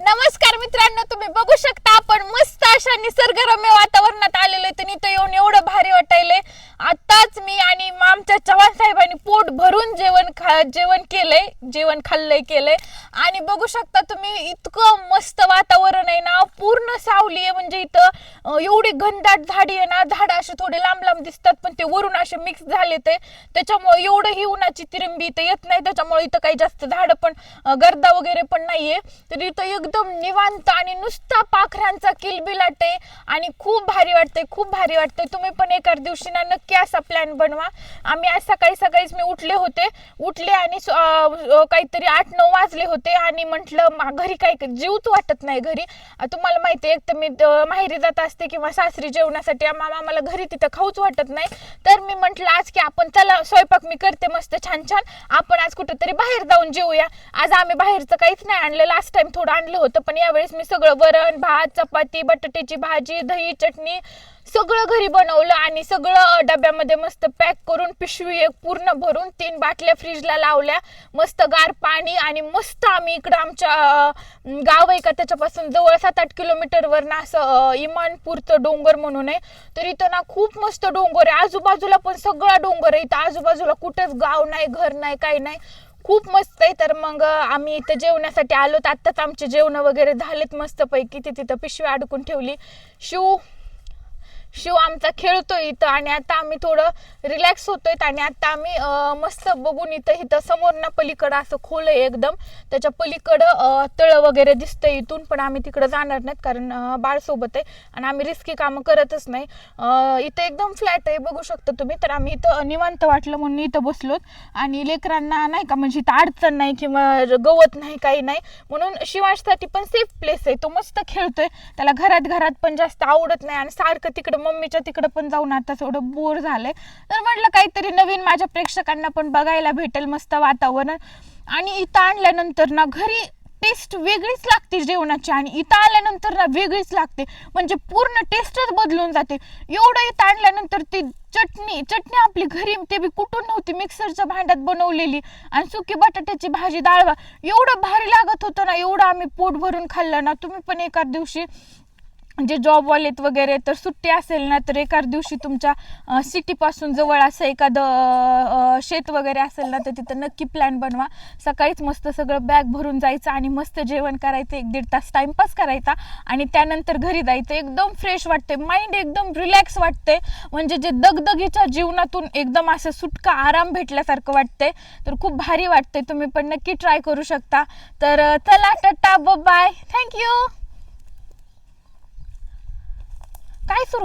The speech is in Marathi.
नमस्कार मित्रांनो तुम्ही बघू शकता आपण मस्त अशा निसर्गरम्य वातावरणात आलेलो आहे. इथं येऊन एवढं भारी वाटायलंय. आताच मी आणि आमच्या चव्हाण साहेबांनी पोट भरून जेवण खा जेवण केलंय जेवण खाल्लंय केलंय. आणि बघू शकता तुम्ही इतकं मस्त वातावरण आहे ना पूर्ण सावली आहे. म्हणजे इथं एवढी घनदाट झाडी आहे ना झाड असे थोडे लांब लांब दिसतात पण ते वरून असे मिक्स झाले ते. त्याच्यामुळे एवढं ही उन्हाची तिरंबी इथं येत नाही. त्याच्यामुळे इथं काही जास्त झाडं पण गर्दा वगैरे पण नाहीये. तर इथं एकदम निवांत आणि नुसता पाखरांचा किलबिलाट आहे. आणि खूप भारी वाटते खूप भारी वाटते तुम्ही पण एका दिवशी ना नक्की असा प्लॅन बनवा. आम्ही आज सकाळी सकाळीच मी उठले होते. उठले आणि काहीतरी आठ नऊ वाजले होते. आणि म्हटलं घरी काही जीवच वाटत नाही घरी. तुम्हाला माहिती आहे एक तर मी माहेरी जात असते किंवा सासरी जेवणासाठी मामा आम्हाला घरी तिथं खाऊच वाटत नाही. तर मी म्हटलं आज की आपण चला स्वयंपाक मी करते मस्त छान छान. आपण आज कुठेतरी बाहेर जाऊन जेऊया. आज आम्ही बाहेरचं काहीच नाही आणलं. लास्ट टाइम थोडं आणलं होतं पण यावेळेस मी सगळं वरण भात चपाती बटाट्याची भाजी दही चटणी सगळं घरी बनवलं आणि सगळं डब्यामध्ये मस्त पॅक करून पिशवी एक पूर्ण भरून तीन बाटल्या फ्रीजला लावल्या. मस्त गार पाणी आणि मस्त आम्ही इकडं आमच्या गाव आहे का त्याच्यापासून जवळ सात आठ किलोमीटरवर ना असं इमानपूरचं डोंगर म्हणून आहे. तर इथं ना खूप मस्त डोंगर आहे. आजूबाजू बाजूला पण सगळा डोंगर आहे. इथं आजूबाजूला कुठंच गाव नाही घर नाही काही नाही. खूप मस्त आहे. तर मग आम्ही इथं जेवण्यासाठी आलो. तर आत्ताच आमचे जेवण वगैरे झालेत मस्तपैकी. ते तिथं पिशवी अडकून ठेवली. शिव! शिव आमचा खेळतोय इथं आणि आता आम्ही थोडं रिलॅक्स होतोय आणि आता आम्ही मस्त बघून इथं इथं समोर ना पलीकडं असं खोल आहे एकदम. त्याच्या पलीकडं तळं तळ वगैरे दिसतंय इथून पण आम्ही तिकडं जाणार नाहीत कारण बाळसोबत बाळ सोबत आहे आणि आम्ही रिस्की कामं करतच नाही. इथं एकदम फ्लॅट आहे बघू शकता तुम्ही. तर आम्ही इथं निवांत वाटलं म्हणून इथं बसलोत. आणि लेकरांना नाही का म्हणजे इथं अडचण नाही किंवा गवत नाही काही नाही. म्हणून शिवांशसाठी पण सेफ प्लेस आहे. तो मस्त खेळतोय. त्याला घरात घरात पण जास्त आवडत नाही आणि सारखं तिकडं मम्मीच्या तिकडं पण जाऊन आता थोडं बोर झालंय. तर म्हटलं काहीतरी नवीन माझ्या प्रेक्षकांना पण बघायला भेटेल मस्त वातावरण. आणि इथं आणल्यानंतर ना घरी टेस्ट वेगळीच लागते जेवणाची आणि इथं आल्यानंतर ना वेगळीच लागते. म्हणजे पूर्ण टेस्टच बदलून जाते. एवढं इथं आणल्यानंतर ती चटणी चटणी आपली घरी ते बी कुठून नव्हती मिक्सरच्या भांड्यात बनवलेली आणि सुकी बटाट्याची भाजी डाळ एवढं भारी लागत होतं ना एवढं आम्ही पोट भरून खाल्लं ना. तुम्ही पण एका दिवशी म्हणजे जे जॉबवालेत वगैरे तर सुट्टी असेल ना तर एखाद दिवशी तुमच्या सिटीपासून जवळ असं एखादं शेत वगैरे असेल ना तर तिथं नक्की प्लॅन बनवा. सकाळीच मस्त सगळं बॅग भरून जायचं आणि मस्त जेवण करायचं एक दीड तास टाइमपास करायचा आणि त्यानंतर घरी जायचं. एकदम फ्रेश वाटते माइंड एकदम रिलॅक्स वाटते म्हणजे जे दगदगीच्या जीवनातून एकदम असं सुटका आराम भेटल्यासारखं वाटते तर खूप भारी वाटते तुम्ही पण नक्की ट्राय करू शकता. तर चला चला टाटा बाय थँक्यू काय सुरू